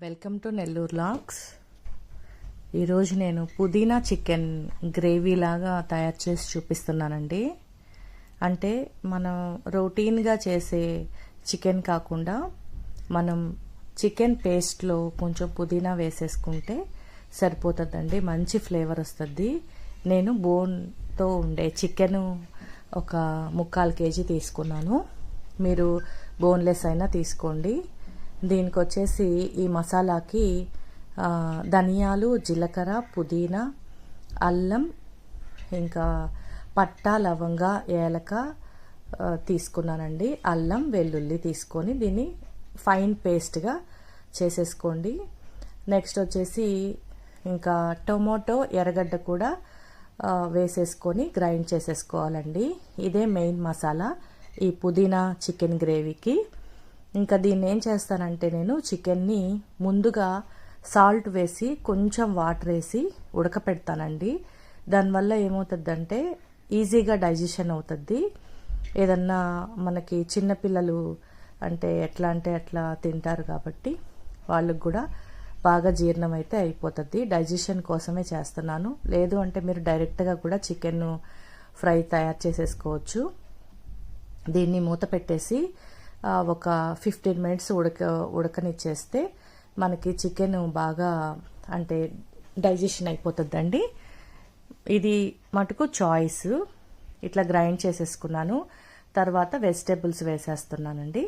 Welcome to Nellore lakhs ఈరోజు నేను పుదీనా చికెన్ గ్రేవీ లాగా తయారు చేసి చూపిస్తున్నానండి. అంటే మనం రొటీన్గా చేసే చికెన్ కాకుండా మనం చికెన్ పేస్ట్లో కొంచెం పుదీనా వేసేసుకుంటే సరిపోతుందండి. మంచి ఫ్లేవర్ వస్తుంది. నేను బోన్తో ఉండే చికెన్ ఒక ముక్కాలు కేజీ తీసుకున్నాను. మీరు బోన్లెస్ అయినా తీసుకోండి. దీనికి వచ్చేసి ఈ మసాలాకి ధనియాలు జీలకర్ర పుదీనా అల్లం ఇంకా పట్టా లవంగ ఏలక తీసుకున్నానండి. అల్లం వెల్లుల్లి తీసుకొని దీన్ని ఫైన్ పేస్ట్గా చేసేసుకోండి. నెక్స్ట్ వచ్చేసి ఇంకా టొమాటో ఎర్రగడ్డ కూడా వేసేసుకొని గ్రైండ్ చేసేసుకోవాలండి. ఇదే మెయిన్ మసాలా ఈ పుదీనా చికెన్ గ్రేవీకి. ఇంకా దీన్ని ఏం చేస్తానంటే నేను చికెన్ని ముందుగా సాల్ట్ వేసి కొంచెం వాటర్ వేసి ఉడకపెడతానండి. దానివల్ల ఏమవుతుందంటే ఈజీగా డైజెషన్ అవుతుంది. ఏదన్నా మనకి చిన్నపిల్లలు అంటే ఎట్లా అంటే అట్లా తింటారు కాబట్టి వాళ్ళకు కూడా బాగా జీర్ణం అయితే అయిపోతుంది. డైజెషన్ కోసమే చేస్తున్నాను. లేదు అంటే మీరు డైరెక్ట్గా కూడా చికెన్ ఫ్రై తయారు చేసేసుకోవచ్చు. దీన్ని మూత పెట్టేసి ఒక ఫిఫ్టీన్ మినిట్స్ ఉడక ఉడకనిచ్చేస్తే మనకి చికెన్ బాగా అంటే డైజెషన్ అయిపోతుందండి. ఇది మటుకు చాయిస్ ఇట్లా గ్రైండ్ చేసేసుకున్నాను. తర్వాత వెజిటేబుల్స్ వేసేస్తున్నానండి.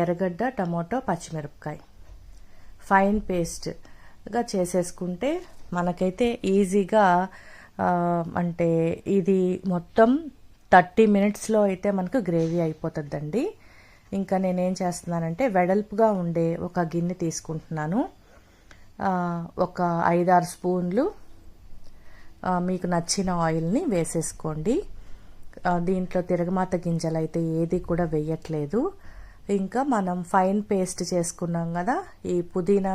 ఎర్రగడ్డ టమాటో పచ్చిమిరపకాయ. ఫైన్ పేస్ట్గా చేసేసుకుంటే మనకైతే ఈజీగా అంటే ఇది మొత్తం థర్టీ మినిట్స్లో అయితే మనకు గ్రేవీ అయిపోతుందండి. ఇంకా నేనేం చేస్తున్నానంటే వెడల్పుగా ఉండే ఒక గిన్నె తీసుకుంటున్నాను. ఒక ఐదారు స్పూన్లు మీకు నచ్చిన ఆయిల్ని వేసేసుకోండి. దీంట్లో తిరగమాత గింజలు అయితే ఏది కూడా వేయట్లేదు. ఇంకా మనం ఫైన్ పేస్ట్ చేసుకున్నాం కదా ఈ పుదీనా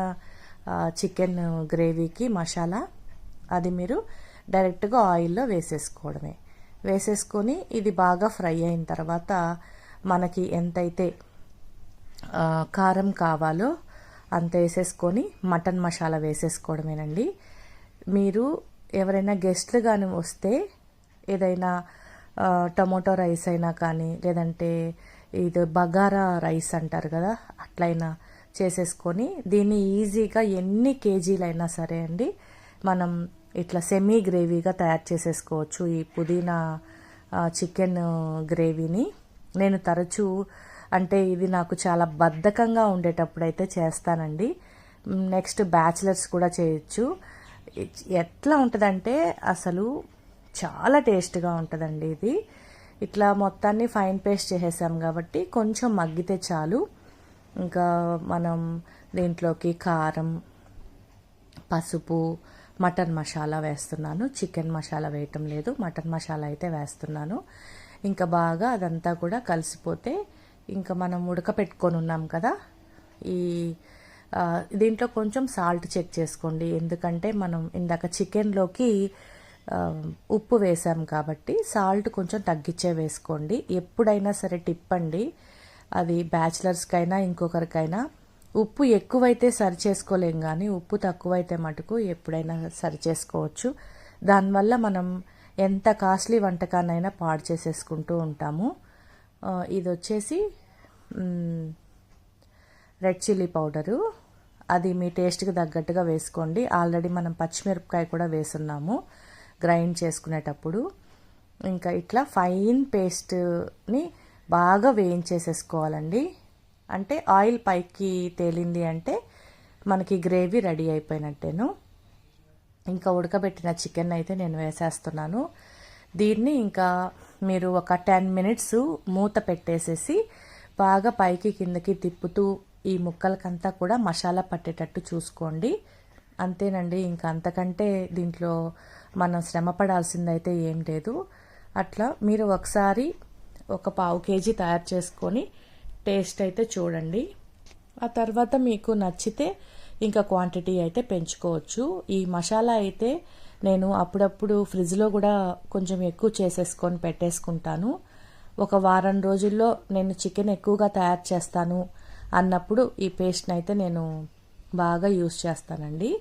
చికెన్ గ్రేవీకి మసాలా అది మీరు డైరెక్ట్గా ఆయిల్లో వేసేసుకోవడమే. వేసేసుకొని ఇది బాగా ఫ్రై అయిన తర్వాత మనకి ఎంతైతే కారం కావాలో అంత వేసేసుకొని మటన్ మసాలా వేసేసుకోవడమేనండి. మీరు ఎవరైనా గెస్ట్లు కానీ వస్తే ఏదైనా టమోటో రైస్ అయినా కానీ లేదంటే ఇది బగారా రైస్ అంటారు కదా అట్లయినా చేసేసుకొని దీన్ని ఈజీగా ఎన్ని కేజీలైనా సరే అండి మనం ఇట్లా సెమీ గ్రేవీగా తయారు చేసేసుకోవచ్చు. ఈ పుదీనా చికెన్ గ్రేవీని నేను తరచూ అంటే ఇది నాకు చాలా బద్ధకంగా ఉండేటప్పుడు అయితే చేస్తానండి. నెక్స్ట్ బ్యాచిలర్స్ కూడా చేయొచ్చు. ఎట్లా ఉంటుందంటే అసలు చాలా టేస్ట్గా ఉంటుందండి ఇది. ఇట్లా మొత్తాన్ని ఫైన్ పేస్ట్ చేసేసాం కాబట్టి కొంచెం మగ్గితే చాలు. ఇంకా మనం దీంట్లోకి కారం పసుపు మటన్ మసాలా వేస్తున్నాను. చికెన్ మసాలా వేయటం లేదు. మటన్ మసాలా అయితే వేస్తున్నాను. ఇంకా బాగా అదంతా కూడా కలిసిపోతే ఇంకా మనం ఉడకపెట్టుకొని ఉన్నాం కదా. ఈ దీంట్లో కొంచెం సాల్ట్ చెక్ చేసుకోండి. ఎందుకంటే మనం ఇందాక చికెన్లోకి ఉప్పు వేసాం కాబట్టి సాల్ట్ కొంచెం తగ్గించే వేసుకోండి. ఎప్పుడైనా సరే టిప్పండి అది బ్యాచిలర్స్కైనా ఇంకొకరికైనా. ఉప్పు ఎక్కువైతే సరి చేసుకోలేం కానీ ఉప్పు తక్కువైతే మటుకు ఎప్పుడైనా సరి చేసుకోవచ్చు దానివల్ల మనం ఎంత కాస్ట్లీ వంటకాన్నైనా పాడు చేసేసుకుంటూ ఉంటాము. ఇది వచ్చేసి రెడ్ చిల్లీ పౌడరు. అది మీ టేస్ట్కి తగ్గట్టుగా వేసుకోండి. ఆల్రెడీ మనం పచ్చిమిరపకాయ కూడా వేసున్నాము గ్రైండ్ చేసుకునేటప్పుడు. ఇంకా ఇట్లా ఫైన్ పేస్ట్ని బాగా వేయించేసేసుకోవాలండి. అంటే ఆయిల్ పైకి తేలింది అంటే మనకి గ్రేవీ రెడీ అయిపోయినట్టేను. ఇంకా ఉడకబెట్టిన చికెన్ అయితే నేను వేసేస్తున్నాను. దీన్ని ఇంకా మీరు ఒక టెన్ మినిట్స్ మూత పెట్టేసేసి బాగా పైకి కిందకి తిప్పుతూ ఈ ముక్కలకంతా కూడా మసాలా పట్టేటట్టు చూసుకోండి. అంతేనండి ఇంకా అంతకంటే దీంట్లో మనం శ్రమ పడాల్సిందైతే ఏం లేదు. అట్లా మీరు ఒకసారి ఒక పావు కేజీ తయారు చేసుకొని టేస్ట్ అయితే చూడండి. ఆ తర్వాత మీకు నచ్చితే ఇంకా క్వాంటిటీ అయితే పెంచుకోవచ్చు. ఈ మసాలా అయితే నేను అప్పుడప్పుడు ఫ్రిడ్జ్లో కూడా కొంచెం ఎక్కువ చేసేసుకొని పెట్టేసుకుంటాను. ఒక వారం రోజుల్లో నేను చికెన్ ఎక్కువగా తయారు చేస్తాను అన్నప్పుడు ఈ పేస్ట్ని అయితే నేను బాగా యూస్ చేస్తానండి.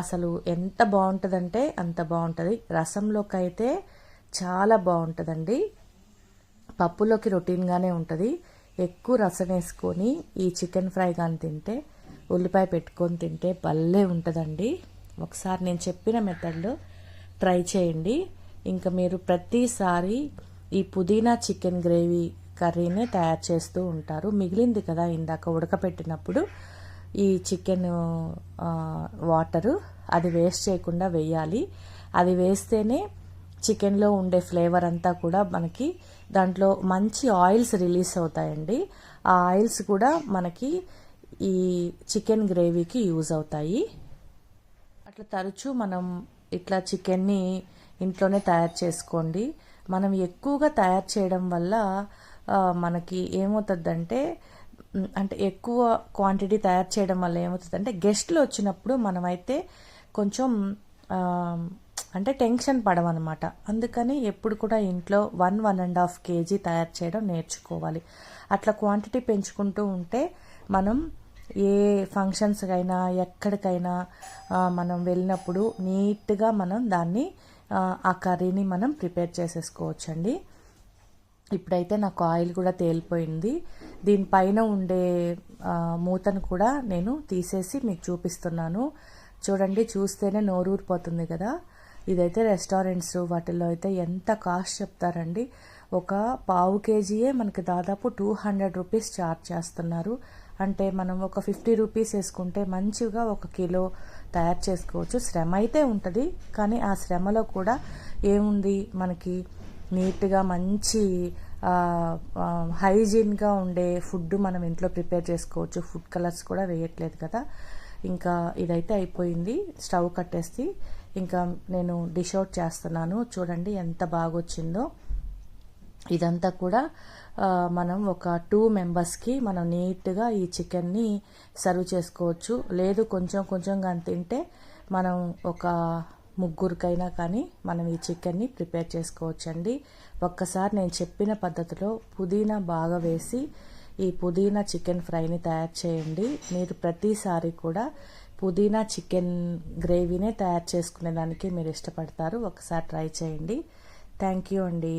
అసలు ఎంత బాగుంటుందంటే అంత బాగుంటుంది. రసంలోకి అయితే చాలా బాగుంటుందండి. పప్పులోకి రొటీన్గానే ఉంటుంది. ఎక్కువ రసం వేసుకొని ఈ చికెన్ ఫ్రై కానీ తింటే ఉల్లిపాయ పెట్టుకొని తింటే భలే ఉంటుందండి. ఒకసారి నేను చెప్పిన మెథడ్లో ట్రై చేయండి. ఇంకా మీరు ప్రతిసారి ఈ పుదీనా చికెన్ గ్రేవీ కర్రీనే తయారు చేస్తూ ఉంటారు. మిగిలింది కదా ఇందాక ఉడకపెట్టినప్పుడు ఈ చికెన్ వాటరు అది వేస్ట్ చేయకుండా వేయాలి. అది వేస్తేనే చికెన్లో ఉండే ఫ్లేవర్ అంతా కూడా మనకి దాంట్లో మంచి ఆయిల్స్ రిలీజ్ అవుతాయండి. ఆ ఆయిల్స్ కూడా మనకి ఈ చికెన్ గ్రేవీకి యూజ్ అవుతాయి. అట్లా తరచూ మనం ఇట్లా చికెన్ని ఇంట్లోనే తయారు చేసుకోండి. మనం ఎక్కువగా తయారు చేయడం వల్ల మనకి ఏమవుతుందంటే అంటే ఎక్కువ క్వాంటిటీ తయారు చేయడం వల్ల ఏమవుతుందంటే గెస్ట్లు వచ్చినప్పుడు మనమైతే కొంచెం అంటే టెన్షన్ పడమన్నమాట అందుకని ఎప్పుడు కూడా ఇంట్లో one one and half KG తయారు చేయడం నేర్చుకోవాలి. అట్లా క్వాంటిటీ పెంచుకుంటూ ఉంటే మనం ఏ ఫంక్షన్స్కైనా ఎక్కడికైనా మనం వెళ్ళినప్పుడు నీట్గా మనం దాన్ని ఆ, కర్రీని మనం ప్రిపేర్ చేసేసుకోవచ్చండి. ఇప్పుడైతే నాకు ఆయిల్ కూడా తేలిపోయింది. దీనిపైన ఉండే మూతను కూడా నేను తీసేసి మీకు చూపిస్తున్నాను. చూడండి చూస్తేనే నోరూరిపోతుంది కదా. ఇదైతే రెస్టారెంట్స్ వాటిల్లో అయితే ఎంత కాస్ట్ చెప్తారండి. ఒక పావు కేజీయే మనకి దాదాపు టూ హండ్రెడ్ రూపీస్ ఛార్జ్ చేస్తున్నారు. అంటే మనం ఒక ఫిఫ్టీ రూపీస్ వేసుకుంటే మంచిగా ఒక కిలో తయారు చేసుకోవచ్చు. శ్రమ అయితే ఉంటుంది కానీ ఆ శ్రమలో కూడా ఏముంది? మనకి నీట్గా మంచి హైజీన్గా ఉండే ఫుడ్ మనం ఇంట్లో ప్రిపేర్ చేసుకోవచ్చు. ఫుడ్ కలర్స్ కూడా వేయట్లేదు కదా. ఇంకా ఇదైతే అయిపోయింది. స్టవ్ కట్టేసి ఇంకా నేను డిష్ అవుట్ చేస్తున్నాను. చూడండి ఎంత బాగా వచ్చిందో ఇదంతా కూడా మనం ఒక టూ మెంబర్స్కి మనం నీట్గా ఈ చికెన్ని సర్వ్ చేసుకోవచ్చు. లేదు కొంచెం కొంచెంగా తింటే మనం ఒక ముగ్గురికైనా కానీ మనం ఈ చికెన్ని ప్రిపేర్ చేసుకోవచ్చండి. ఒక్కసారి నేను చెప్పిన పద్ధతిలో పుదీనా బాగా వేసి ఈ పుదీనా చికెన్ ఫ్రైని తయారు చేయండి. మీరు ప్రతిసారి కూడా పుదీనా చికెన్ గ్రేవీనే తయారు చేసుకునేదానికి మీరు ఇష్టపడతారు. ఒకసారి ట్రై చేయండి. థ్యాంక్ యూ అండి.